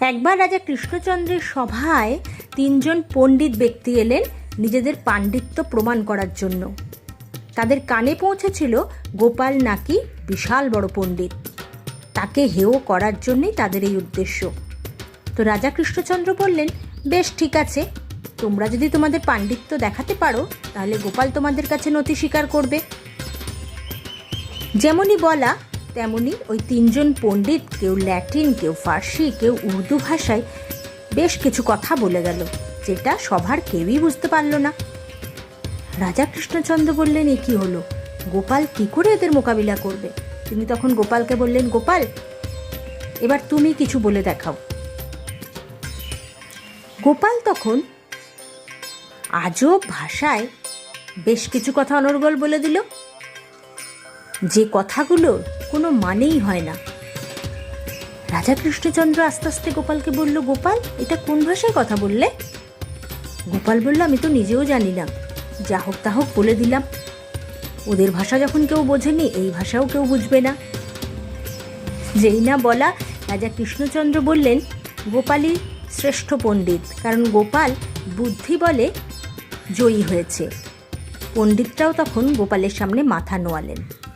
একবার রাজা কৃষ্ণচন্দ্রের সভায় তিনজন পণ্ডিত ব্যক্তি এলেন নিজেদের পাণ্ডিত্য প্রমাণ করার জন্য। তাদের কানে পৌঁছেছিল গোপাল নাকি বিশাল বড় পণ্ডিত। তাকে হেয় করার জন্যই তাদের এই উদ্দেশ্য। তো রাজা কৃষ্ণচন্দ্র বললেন, বেশ, ঠিক আছে। তোমরা যদি তোমাদের পাণ্ডিত্য দেখাতে পারো, তাহলে গোপাল তোমাদের কাছে নথি স্বীকার করবে। যেমনই বলা তেমনি ওই তিনজন পণ্ডিত, কেউ ল্যাটিন, কেউ ফার্সি, কেউ উর্দু ভাষায় বেশ কিছু কথা বলে গেল, যেটা সভার কেউই বুঝতে পারল না। রাজা কৃষ্ণচন্দ্র বললেন, এ কি হলো? গোপাল কি করে এদের মোকাবিলা করবে? তিনি তখন গোপালকে বললেন, গোপাল, এবার তুমি কিছু বলে দেখাও। গোপাল তখন আজব ভাষায় বেশ কিছু কথা অনর্গল বলে দিল। যে কথাগুলোর কোনো মানেই হয় না। রাজা কৃষ্ণচন্দ্র আস্তে আস্তে গোপালকে বলল, গোপাল, এটা কোন ভাষায় কথা বললে? গোপাল বলল, আমি তো নিজেও জানি না। যা হোক তা হোক বলে দিলাম। ওদের ভাষা যখন কেউ বোঝেনি, এই ভাষাও কেউ বুঝবে না। যেই না বলা, রাজা কৃষ্ণচন্দ্র বললেন, গোপালই শ্রেষ্ঠ পণ্ডিত। কারণ গোপাল বুদ্ধি বলে জয়ী হয়েছে। পণ্ডিতরাও তখন গোপালের সামনে মাথা নোয়ালেন।